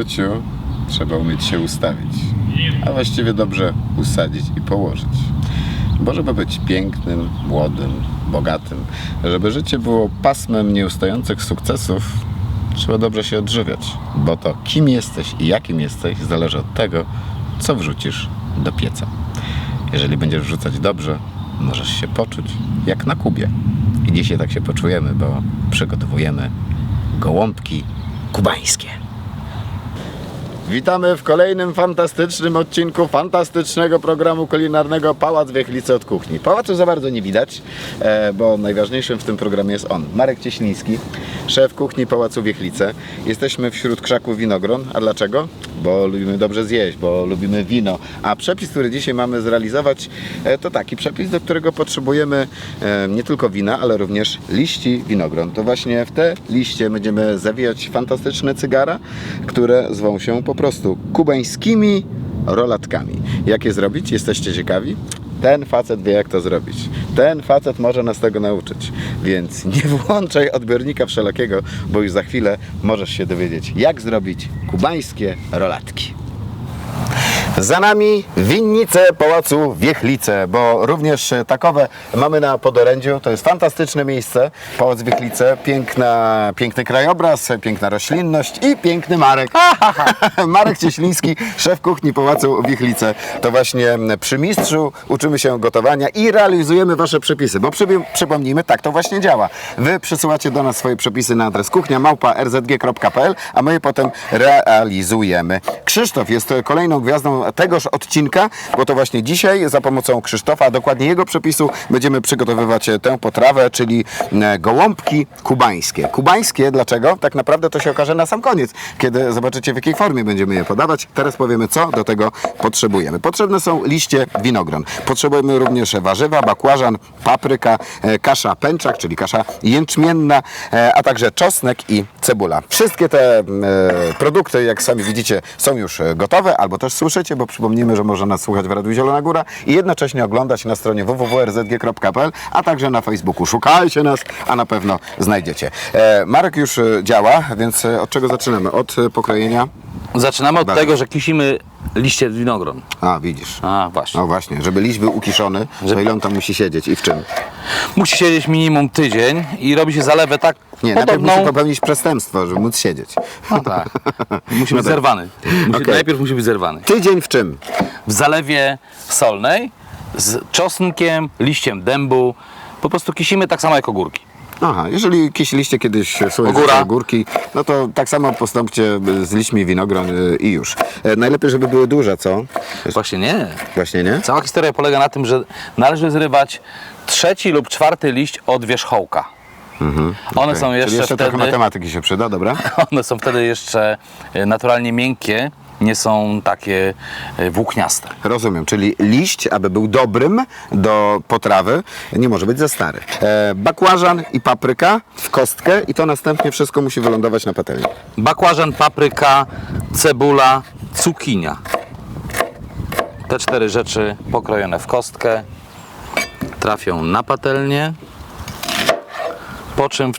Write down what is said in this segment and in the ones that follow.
życiu trzeba umieć się ustawić, a właściwie dobrze usadzić i położyć. Bo żeby być pięknym, młodym, bogatym, żeby życie było pasmem nieustających sukcesów, trzeba dobrze się odżywiać, bo to kim jesteś i jakim jesteś zależy od tego, co wrzucisz do pieca. Jeżeli będziesz wrzucać dobrze, możesz się poczuć jak na Kubie. I dzisiaj tak się poczujemy, bo przygotowujemy gołąbki kubańskie. Witamy w kolejnym fantastycznym odcinku fantastycznego programu kulinarnego Pałac Wiechlicy od Kuchni. Pałacu za bardzo nie widać, e, bo najważniejszym w tym programie jest on, Marek Cieśliński, szef kuchni Pałacu Wiechlice. Jesteśmy wśród krzaków winogron. A dlaczego? Bo lubimy dobrze zjeść, bo lubimy wino. A przepis, który dzisiaj mamy zrealizować, e, to taki przepis, do którego potrzebujemy e, nie tylko wina, ale również liści winogron. To właśnie w te liście będziemy zawijać fantastyczne cygara, które zwą się po prostu kubańskimi rolatkami. Jak je zrobić? Jesteście ciekawi? Ten facet wie, jak to zrobić. Ten facet może nas tego nauczyć. Więc nie włączaj odbiornika wszelakiego, bo już za chwilę możesz się dowiedzieć, jak zrobić kubańskie rolatki. Za nami winnice Pałacu Wiechlice, bo również takowe mamy na Podorędziu. To jest fantastyczne miejsce, Pałac Wiechlice, piękna, piękny krajobraz, piękna roślinność i piękny Marek. Marek Cieśliński, szef kuchni Pałacu Wiechlice. To właśnie przy mistrzu uczymy się gotowania i realizujemy Wasze przepisy, bo przypom- przypomnijmy, tak to właśnie działa. Wy przysyłacie do nas swoje przepisy na adres kuchnia małpa rzg.pl, a my je potem realizujemy. Krzysztof jest kolejną gwiazdą tegoż odcinka, bo to właśnie dzisiaj za pomocą Krzysztofa, a dokładnie jego przepisu, będziemy przygotowywać tę potrawę, czyli e, gołąbki kubańskie. Kubańskie, dlaczego? Tak naprawdę to się okaże na sam koniec, kiedy zobaczycie w jakiej formie będziemy je podawać. Teraz powiemy, co do tego potrzebujemy. Potrzebne są liście winogron. Potrzebujemy również warzywa, bakłażan, papryka, e, kasza pęczak, czyli kasza jęczmienna, e, a także czosnek i cebula. Wszystkie te e, produkty, jak sami widzicie, są już e, gotowe, albo też słyszycie, bo przypomnijmy, że można nas słuchać w Radiu Zielona Góra i jednocześnie oglądać na stronie www.rzg.pl, a także na Facebooku. Szukajcie nas, a na pewno znajdziecie. E, Marek już e, działa, więc e, od czego zaczynamy? Od pokrojenia? Zaczynamy od Bardzo. tego, że kisimy liście winogron. A, widzisz. A, właśnie. No właśnie, żeby liść był ukiszony, to ile on tam musi siedzieć i w czym? Musi siedzieć minimum tydzień i robi się zalewę tak Nie, najpierw musi popełnić przestępstwo, żeby móc siedzieć. No tak. Musi być zerwany. Musi, Okej. Najpierw musi być zerwany. Tydzień w czym? W zalewie solnej z czosnkiem, liściem dębu. Po prostu kisimy tak samo jak ogórki. Aha, jeżeli kisiliście kiedyś słońce Ogóra. górki, no to tak samo postąpcie z liśćmi winogron y, i już. E, Najlepiej, żeby były duże, co? Właśnie nie. Właśnie, nie? Cała historia polega na tym, że należy zrywać trzeci lub czwarty liść od wierzchołka. One Mhm, Okej. są Czyli jeszcze, jeszcze trochę wtedy, matematyki się przyda, dobra? one są wtedy jeszcze e, naturalnie miękkie, nie są takie e, włókniaste. Rozumiem, czyli liść, aby był dobrym do potrawy, nie może być za stary. E, bakłażan i papryka w kostkę i to następnie wszystko musi wylądować na patelni. Bakłażan, papryka, cebula, cukinia. Te cztery rzeczy pokrojone w kostkę trafią na patelnię. Po czym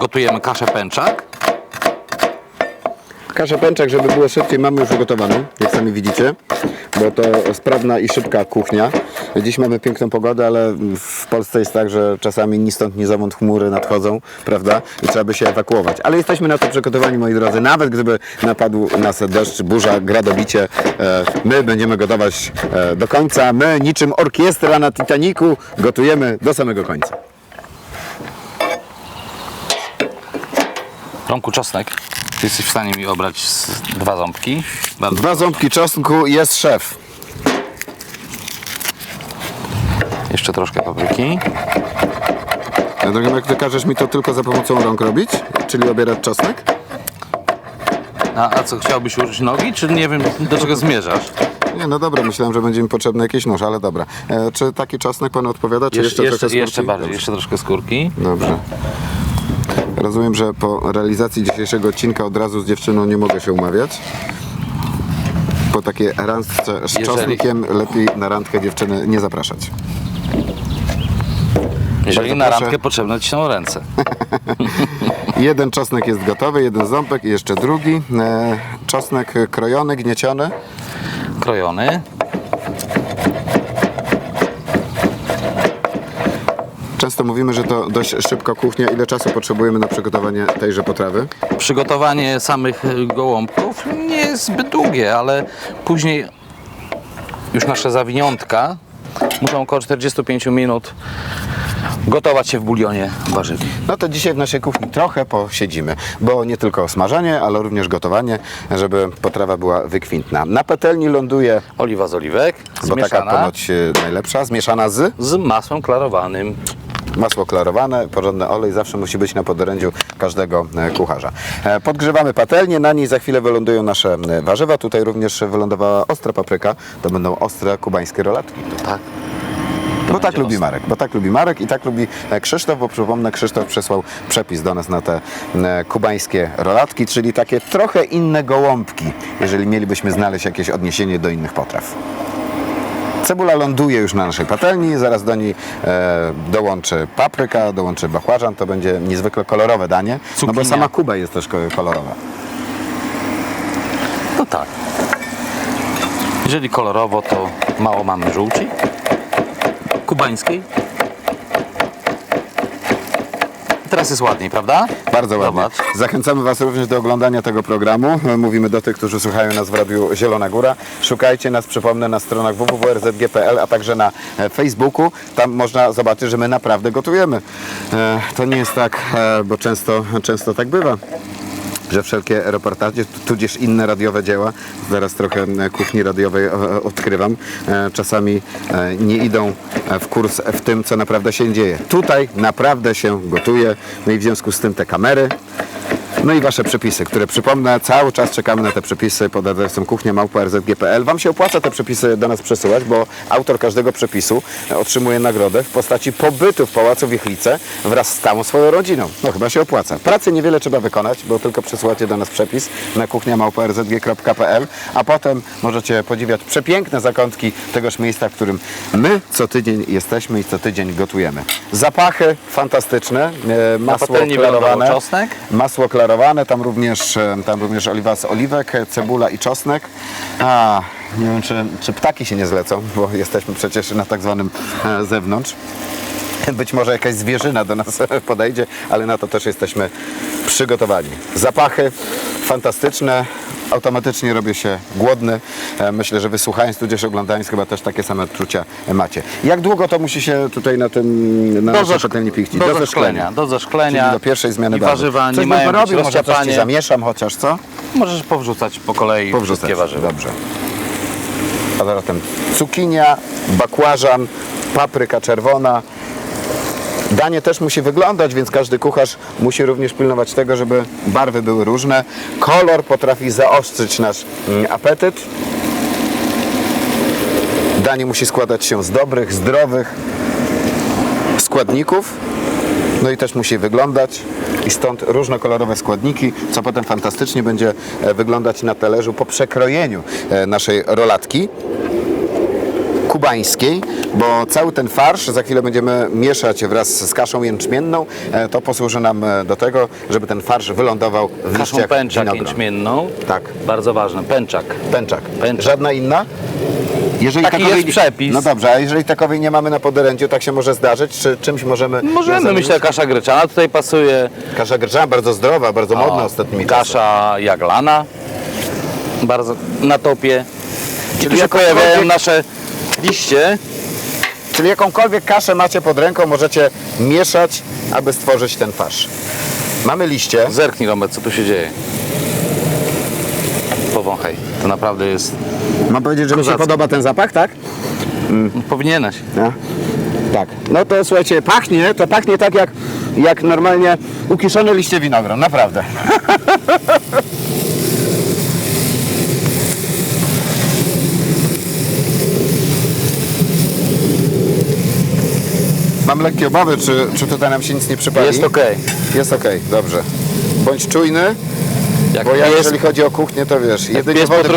gotujemy kaszę pęczak. Kaszę pęczak, żeby było szybciej, mamy już ugotowaną, jak sami widzicie, bo to sprawna i szybka kuchnia. Dziś mamy piękną pogodę, ale w Polsce jest tak, że czasami ni stąd, ni zowąd chmury nadchodzą, prawda? I trzeba by się ewakuować. Ale jesteśmy na to przygotowani, moi drodzy. Nawet gdyby napadł nas deszcz, burza, gradobicie, e, my będziemy gotować e, do końca. My, niczym orkiestra na Titaniku, gotujemy do samego końca. Romku czosnek. Ty jesteś w stanie mi obrać z dwa ząbki. Bardzo. Dwa ząbki czosnku, jest szef. Jeszcze troszkę papryki. Ja drogi Marek, ty każesz mi to tylko za pomocą rąk robić? Czyli obierać czosnek? A, a co, chciałbyś użyć nogi, czy nie wiem do czego zmierzasz? Nie, no dobra, myślałem, że będzie mi potrzebny jakiś nóż, ale dobra. E, czy taki czosnek pan odpowiada, czy jeszcze, Jeszcze, jeszcze, trochę jeszcze skórki? bardziej, Dobrze. jeszcze troszkę skórki. Dobrze. Rozumiem, że po realizacji dzisiejszego odcinka od razu z dziewczyną nie mogę się umawiać. Po takiej randce z Jeżeli- czosnkiem lepiej na randkę dziewczyny nie zapraszać. Jeżeli Bardzo na proszę. randkę potrzebne ci są ręce. Jeden czosnek jest gotowy, jeden ząbek i jeszcze drugi. E, czosnek krojony, gnieciony. Krojony. Często mówimy, że to dość szybka kuchnia. Ile czasu potrzebujemy na przygotowanie tejże potrawy? Przygotowanie samych y, gołąbków nie jest zbyt długie, ale później już nasze zawiniątka muszą około 45 minut gotować się w bulionie warzywnym. No to dzisiaj w naszej kuchni trochę posiedzimy, bo nie tylko smażenie, ale również gotowanie, żeby potrawa była wykwintna. Na patelni ląduje, Oliwa z oliwek, bo taka zmieszana ponoć e, najlepsza, zmieszana z z masłem klarowanym. Masło klarowane, porządny olej zawsze musi być na podorędziu każdego e, kucharza. E, Podgrzewamy patelnię, na niej za chwilę wylądują nasze warzywa. Tutaj również wylądowała ostra papryka, to będą ostre kubańskie rolatki. Tak. Bo tak będzie lubi ostre. Marek, bo tak lubi Marek i tak lubi e, Krzysztof, bo przypomnę, Krzysztof przesłał przepis do nas na te kubańskie rolatki, czyli takie trochę inne gołąbki, jeżeli mielibyśmy znaleźć jakieś odniesienie do innych potraw. Cebula ląduje już na naszej patelni, zaraz do niej e, dołączy papryka, dołączy bakłażan, to będzie niezwykle kolorowe danie, no bo Cukinia. sama Kuba jest też ko- kolorowa. No tak. Jeżeli kolorowo, to mało mamy żółci. Kubańskiej. Teraz jest ładniej, prawda? Bardzo ładnie. Zobacz. Zachęcamy Was również do oglądania tego programu. Mówimy do tych, którzy słuchają nas w Radiu Zielona Góra. Szukajcie nas, przypomnę, na stronach www.rzg.pl, a także na e, Facebooku. Tam można zobaczyć, że my naprawdę gotujemy. E, To nie jest tak, e, bo często, często tak bywa że wszelkie reportaże, tudzież inne radiowe dzieła, zaraz trochę e, kuchni radiowej e, odkrywam, e, czasami nie idą w kurs w tym, co naprawdę się dzieje. Tutaj naprawdę się gotuje, no i w związku z tym te kamery, no i Wasze przepisy, które przypomnę, cały czas czekamy na te przepisy pod adresem kuchnia.rzg.pl. Wam się opłaca te przepisy do nas przesyłać, bo autor każdego przepisu otrzymuje nagrodę w postaci pobytu w Pałacu Wiechlice wraz z całą swoją rodziną. No chyba się opłaca. Pracy niewiele trzeba wykonać, bo tylko przesyłacie do nas przepis na kuchnia.rzg.pl, a potem możecie podziwiać przepiękne zakątki tegoż miejsca, w którym my co tydzień jesteśmy i co tydzień gotujemy. Zapachy fantastyczne, e, masło klarowane. czosnek. Masło klarowane, tam również, e, tam również oliwa z oliwek, cebula i czosnek. A, nie wiem, czy, czy ptaki się nie zlecą, bo jesteśmy przecież na tak zwanym e, zewnątrz. Być może jakaś zwierzyna do nas podejdzie, ale na to też jesteśmy przygotowani. Zapachy fantastyczne, automatycznie robię się głodny. E, Myślę, że wysłuchając, tudzież oglądając, chyba też takie same odczucia macie. Jak długo to musi się tutaj na tym, na Do, naszej zesz- pichcić? do zeszklenia. Do zeszklenia. Czyli do pierwszej zmiany I warzywa Coś nie mają być porobił, może coś zamieszam chociaż, co? Możesz powrzucać po kolei Powrzucać. wszystkie warzywa. Dobrze. A zatem cukinia, bakłażan, papryka czerwona. Danie też musi wyglądać, więc każdy kucharz musi również pilnować tego, żeby barwy były różne. Kolor potrafi zaostrzyć nasz mm, apetyt. Danie musi składać się z dobrych, zdrowych składników. No i też musi wyglądać i stąd różnokolorowe składniki, co potem fantastycznie będzie e, wyglądać na talerzu po przekrojeniu e, naszej rolatki kubańskiej, bo cały ten farsz za chwilę będziemy mieszać wraz z kaszą jęczmienną. E, To posłuży nam e, do tego, żeby ten farsz wylądował w Kaszą liściach pęczak winogron. jęczmienną. Tak. Bardzo ważne. Pęczak. Pęczak. Pęczak. Żadna inna? Jeżeli Taki jest przepis. No dobrze, a jeżeli takowej nie mamy na podorędziu, tak się może zdarzyć, czy czymś możemy... Możemy, myślę, kasza gryczana tutaj pasuje. Kasza gryczana, bardzo zdrowa, bardzo modna ostatnimi czasy. Kasza jaglana. Bardzo na topie. Czyli tu się pojawiają nasze liście. Czyli jakąkolwiek kaszę macie pod ręką, możecie mieszać, aby stworzyć ten farsz. Mamy liście. Zerknij Robert, co tu się dzieje. Powąchaj. To naprawdę jest... Mam powiedzieć, że mi się podoba ten zapach, tak? Powinieneś. No. Tak. No to słuchajcie, pachnie, to pachnie tak jak, jak normalnie ukiszone liście winogron, naprawdę. Mam lekkie obawy, czy, czy tutaj nam się nic nie przypali. Jest okej. Jest okej, dobrze. Bądź czujny, Jak bo ja jeżeli chodzi o kuchnię, to wiesz, jedynie wody,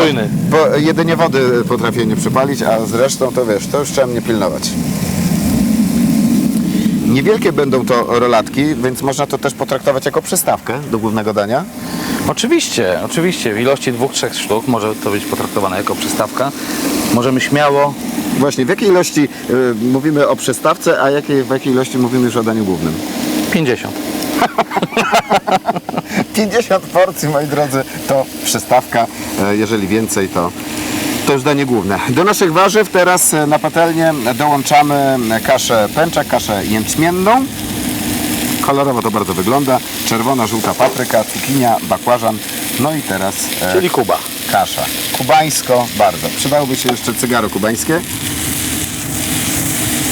bo, jedynie wody potrafię nie przypalić, a zresztą to wiesz, to już trzeba mnie pilnować. Niewielkie będą to rolatki, więc można to też potraktować jako przystawkę do głównego dania. Oczywiście, oczywiście. W ilości dwóch, trzech sztuk może to być potraktowane jako przystawka. Możemy śmiało Właśnie, w jakiej ilości y, mówimy o przystawce, a jakiej, w jakiej ilości mówimy już o daniu głównym? 50. 50 porcji, moi drodzy, to przystawka. E, Jeżeli więcej, to, to już danie główne. Do naszych warzyw teraz e, na patelnię dołączamy kaszę pęczak, kaszę jęczmienną. Kolorowo to bardzo wygląda. Czerwona, żółta papryka, cukinia, bakłażan. No i teraz e, Czyli Kuba. Kasza. Kubańsko bardzo. Przydałoby się jeszcze cygaro kubańskie.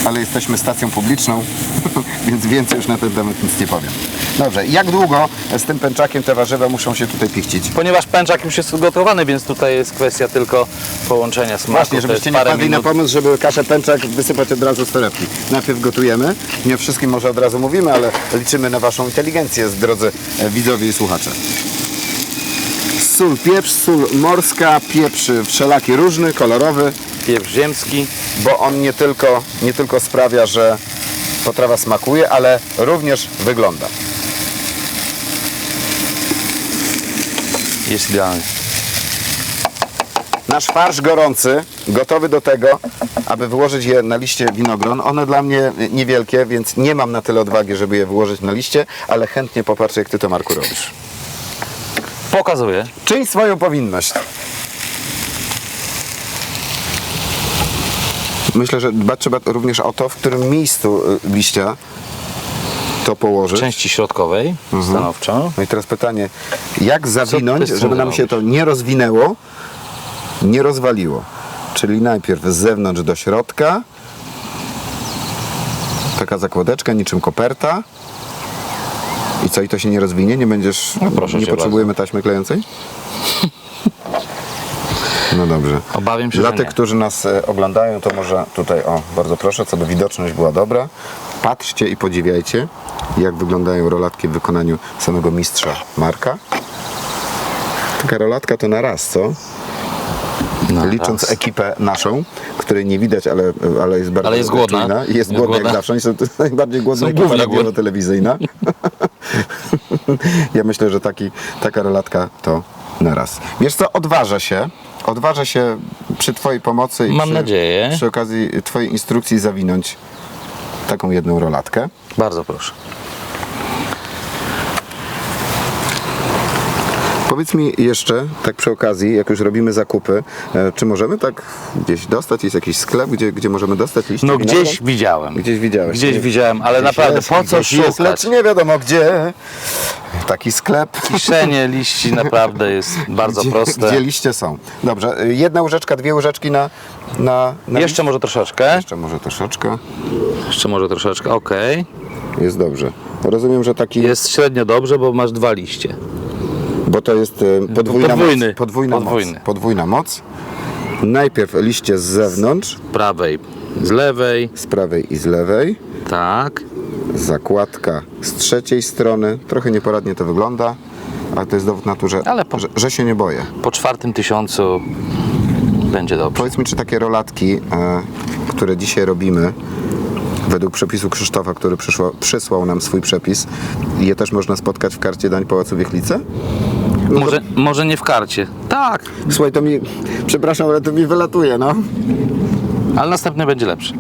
Ale jesteśmy stacją publiczną, więc więcej już na ten temat nic nie powiem. Dobrze, jak długo z tym pęczakiem te warzywa muszą się tutaj pichcić? Ponieważ pęczak już jest ugotowany, więc tutaj jest kwestia tylko połączenia smaku. Właśnie, żebyście nie parę wpadli na pomysł, żeby kaszę pęczak wysypać od razu z torebki. Najpierw gotujemy, nie o wszystkim może od razu mówimy, ale liczymy na Waszą inteligencję, drodzy e, widzowie i słuchacze. Sól, pieprz, sól morska, pieprz wszelaki różny, kolorowy, Pieprz ziemski. bo on nie tylko, nie tylko sprawia, że potrawa smakuje, ale również wygląda. Jest idealny. Nasz farsz gorący, gotowy do tego, aby wyłożyć je na liście winogron. One dla mnie niewielkie, więc nie mam na tyle odwagi, żeby je wyłożyć na liście, ale chętnie popatrzę, jak Ty to, Marku, robisz. Pokazuję. Czyń swoją powinność. Myślę, że dbać trzeba również o to, w którym miejscu y, liścia to położyć. Części środkowej, stanowczo. No i teraz pytanie, jak zawinąć, ty z tym żeby nam się to nie rozwinęło, nie rozwaliło? Czyli najpierw z zewnątrz do środka, taka zakładeczka niczym koperta. I co, i to się nie rozwinie? Nie będziesz, No proszę nie cię potrzebujemy taśmy klejącej? No dobrze. Obawiam się, Dla tych, którzy nas e, oglądają, to może tutaj, o, bardzo proszę, co by widoczność była dobra. Patrzcie i podziwiajcie, jak wyglądają rolatki w wykonaniu samego mistrza Marka. Taka rolatka to na raz, co? No, Licząc raz. ekipę naszą, której nie widać, ale, ale jest bardzo Ale jest głodna. jest Jest głodna jak głodna. zawsze. Oni są to jest najbardziej głodna Są ekipa radiowo-telewizyjna. ja myślę, że taki, taka relatka to na raz. Wiesz co, odważę się, odważę się przy Twojej pomocy i Mam przy, nadzieję. przy okazji Twojej instrukcji zawinąć taką jedną rolatkę. Bardzo proszę. Powiedz mi jeszcze, tak przy okazji, jak już robimy zakupy, e, czy możemy tak gdzieś dostać? Jest jakiś sklep, gdzie, gdzie możemy dostać liście No gdzieś widziałem. Gdzieś widziałeś. Gdzieś nie? widziałem, ale Gdzieś naprawdę, jest, po co szukać? lecz nie wiadomo gdzie. Taki sklep. Kiszenie liści naprawdę jest bardzo gdzie, proste. Gdzie liście są. Dobrze, y, jedna łyżeczka, dwie łyżeczki na... na, na Jeszcze może troszeczkę. Jeszcze może troszeczkę. Jeszcze może troszeczkę, okej. Jest dobrze. Rozumiem, że taki... Jest średnio dobrze, bo masz dwa liście. Bo to jest y, podwójna Podwójny. moc. Podwójna Podwójny. moc. Podwójna moc. Najpierw liście z zewnątrz, Z prawej, z lewej, z prawej i z lewej. tak. Zakładka z trzeciej strony. Trochę nieporadnie to wygląda, ale to jest dowód na to, że, Ale po- że, że się nie boję. Po czwartym tysiącu będzie dobrze. Powiedz mi, czy takie rolatki, e, które dzisiaj robimy, według przepisu Krzysztofa, który przyszło, przysłał nam swój przepis, je też można spotkać w karcie dań Pałacu Wiechlice? No Może, może nie w karcie. Tak, Słuchaj, to mi, przepraszam, ale to mi wylatuje, no. ale następny będzie lepszy.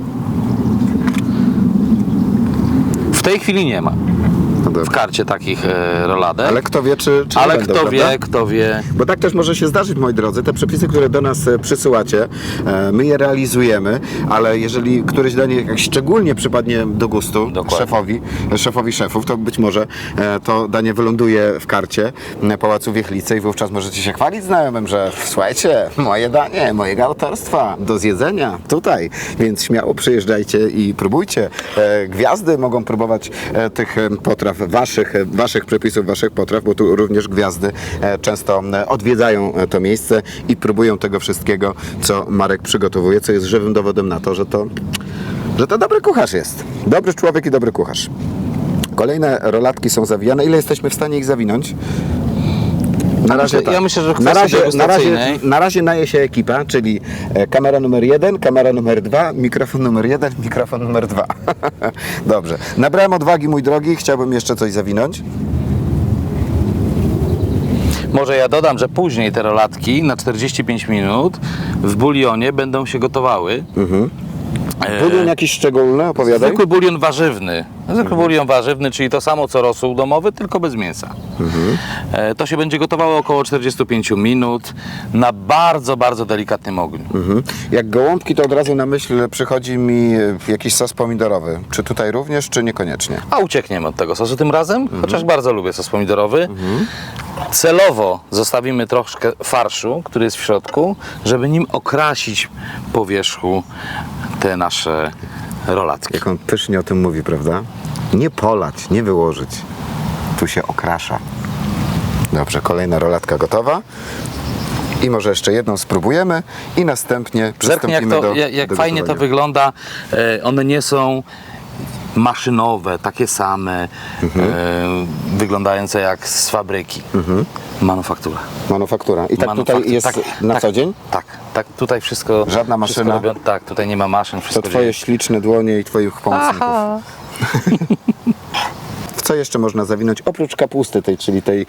W tej chwili nie ma w karcie takich e, roladek. Ale kto wie, czy, czy Ale będą, kto prawda? wie, kto wie. Bo tak też może się zdarzyć, moi drodzy. Te przepisy, które do nas e, przysyłacie, e, my je realizujemy, ale jeżeli któreś danie jakoś szczególnie przypadnie do gustu Dokładnie. szefowi, szefowi szefów, to być może e, to danie wyląduje w karcie e, Pałacu Wiechlicy i wówczas możecie się chwalić znajomym, że słuchajcie, moje danie, mojego autorstwa do zjedzenia tutaj, więc śmiało przyjeżdżajcie i próbujcie. E, Gwiazdy mogą próbować e, tych e, potraw, waszych, waszych przepisów, waszych potraw, bo tu również gwiazdy e, często e, odwiedzają e, to miejsce i próbują tego wszystkiego, co Marek przygotowuje, co jest żywym dowodem na to, że to, że to dobry kucharz jest. Dobry człowiek i dobry kucharz. Kolejne rolatki są zawijane. Ile jesteśmy w stanie ich zawinąć? Na razie tak. Ja myślę, że na razie, na, razie, na razie naje się ekipa, czyli e, kamera numer jeden, kamera numer dwa, mikrofon numer jeden, mikrofon numer dwa. Dobrze. Nabrałem odwagi, mój drogi, chciałbym jeszcze coś zawinąć. Może ja dodam, że później te rolatki na 45 minut w bulionie będą się gotowały. E, Bulion jakiś szczególny, opowiadaj. Zwykły bulion warzywny. Zwykły bulion warzywny, czyli to samo co rosół domowy, tylko bez mięsa. E, To się będzie gotowało około 45 minut na bardzo, bardzo delikatnym ogniu. Mhm. Jak gołąbki, to od razu na myśl przychodzi mi e, jakiś sos pomidorowy. Czy tutaj również, czy niekoniecznie? A uciekniemy od tego sosu tym razem, chociaż bardzo lubię sos pomidorowy. Celowo zostawimy troszkę farszu, który jest w środku, żeby nim okrasić po wierzchu te nasze rolatki. Jak on pysznie o tym mówi, prawda? Nie polać, nie wyłożyć. Tu się okrasza. Dobrze, kolejna rolatka gotowa. I może jeszcze jedną spróbujemy i następnie przystąpimy jak, to, do jak, jak do fajnie to wygląda. E, One nie są maszynowe, takie same, Mhm. e, wyglądające jak z fabryki. Manufaktura. Manufaktura. I tak Manufaktura. tutaj jest Tak, na tak, co dzień? Tak, tak, tutaj wszystko. Żadna wszystko maszyna? robią- tak, tutaj nie ma maszyn, To wszystko twoje dzieje. śliczne dłonie i twoich pomocników. Aha. W co jeszcze można zawinąć oprócz kapusty tej, czyli tej e,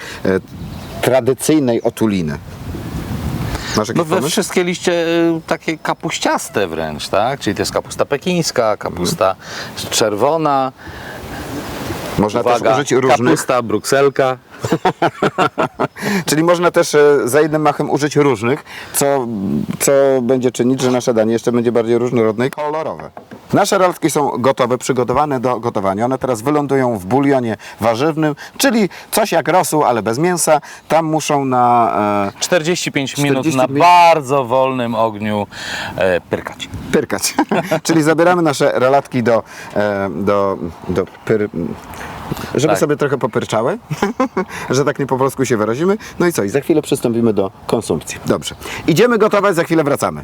tradycyjnej otuliny? Masz No we pomysł? wszystkie liście y, takie kapuściaste wręcz, tak? Czyli to jest kapusta pekińska, kapusta czerwona, Można uwaga, też użyć różnych. kapusta brukselka. Czyli można też e, za jednym machem użyć różnych, co, co będzie czynić, że nasze danie jeszcze będzie bardziej różnorodne i kolorowe. Nasze rolki są gotowe, przygotowane do gotowania. One teraz wylądują w bulionie warzywnym, czyli coś jak rosół, ale bez mięsa. Tam muszą na 45 minut 45 na bardzo wolnym ogniu e, pyrkać. e, pyrkać. czyli zabieramy nasze relatki do, e, do, do pyr... Żeby Tak. sobie trochę popyrczały, że tak nie po polsku się wyrazimy. No i co? I za chwilę przystąpimy do konsumpcji. Dobrze. Idziemy gotować, za chwilę wracamy.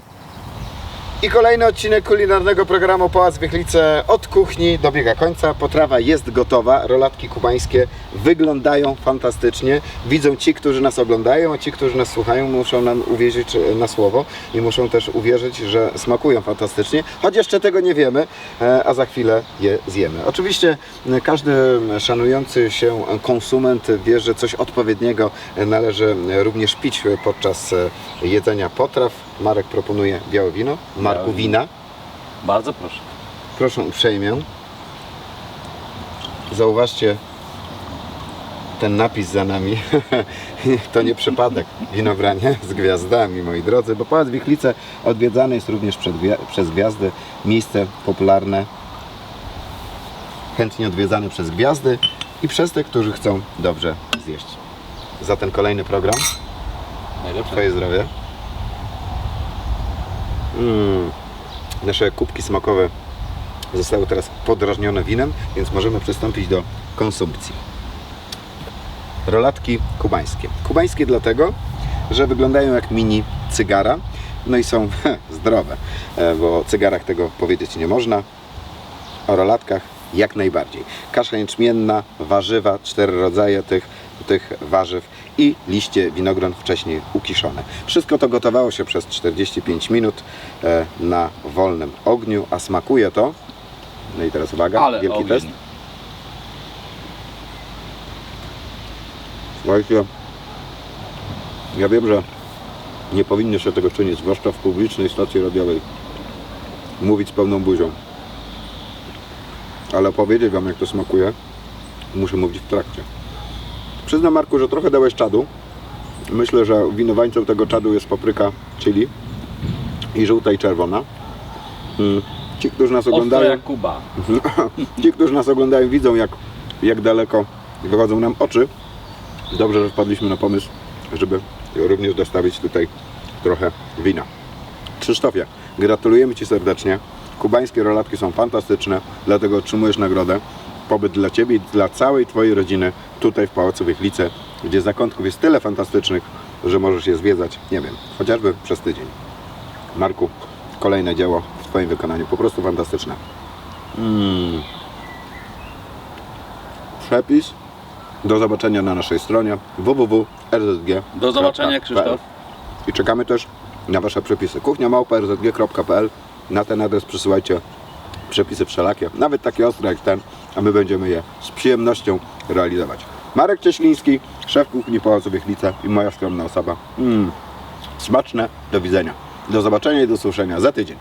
I kolejny odcinek kulinarnego programu Pałac Wiechlice od kuchni dobiega końca. Potrawa jest gotowa, rolatki kubańskie wyglądają fantastycznie. Widzą ci, którzy nas oglądają, a ci, którzy nas słuchają, muszą nam uwierzyć e, na słowo i muszą też uwierzyć, że smakują fantastycznie, choć jeszcze tego nie wiemy, e, a za chwilę je zjemy. Oczywiście e, każdy szanujący się konsument wie, że coś odpowiedniego należy również pić podczas jedzenia potraw. Marek proponuje białe wino, Marku Białe wina. Bardzo proszę. Proszę uprzejmie. Zauważcie ten napis za nami. to nie przypadek. Winobranie z gwiazdami, moi drodzy, bo Pałac Wichlice odwiedzany jest również przed, przez gwiazdy. Miejsce popularne, chętnie odwiedzane przez gwiazdy i przez tych, którzy chcą dobrze zjeść. Za ten kolejny program. Najlepsze. Twoje zdrowie. Mm. Nasze kubki smakowe zostały teraz podrażnione winem, więc możemy przystąpić do konsumpcji. Rolatki kubańskie. Kubańskie dlatego, że wyglądają jak mini cygara, no i są zdrowe, e, bo o cygarach tego powiedzieć nie można. O rolatkach jak najbardziej. Kasza jęczmienna, warzywa, cztery rodzaje tych, tych warzyw i liście winogron wcześniej ukiszone. Wszystko to gotowało się przez 45 minut e, na wolnym ogniu, a smakuje to. No i teraz uwaga, Ale wielki ogień. test. Słuchajcie, ja wiem, że nie powinno się tego czynić, zwłaszcza w publicznej stacji radiowej. Mówić z pełną buzią. Ale powiedzieć Wam, jak to smakuje, muszę mówić w trakcie. Przyznam, Marku, że trochę dałeś czadu. Myślę, że winowańcą tego czadu jest papryka chili i żółta i czerwona. Mm. Ci, którzy nas oglądają, Kuba. Ci, którzy nas oglądają, widzą jak, jak daleko wychodzą nam oczy. Dobrze, że wpadliśmy na pomysł, żeby również dostawić tutaj trochę wina. Krzysztofie, gratulujemy Ci serdecznie. Kubańskie rolatki są fantastyczne, dlatego otrzymujesz nagrodę. Pobyt dla Ciebie i dla całej Twojej rodziny tutaj w Pałacu Wiechlice, gdzie zakątków jest tyle fantastycznych, że możesz je zwiedzać, nie wiem, chociażby przez tydzień. Marku, kolejne dzieło w Twoim wykonaniu, po prostu fantastyczne. Przepis Do zobaczenia na naszej stronie www.rzzg. Do zobaczenia, Krzysztof. I czekamy też na Wasze przepisy. Kuchnia małpa.rzg.pl Na ten adres przysyłajcie przepisy wszelakie, nawet takie ostre jak ten, a my będziemy je z przyjemnością realizować. Marek Cieśliński, szef kuchni Pałacu Wiechlice i moja skromna osoba. Mm, smaczne, do widzenia. Do zobaczenia i do usłyszenia za tydzień.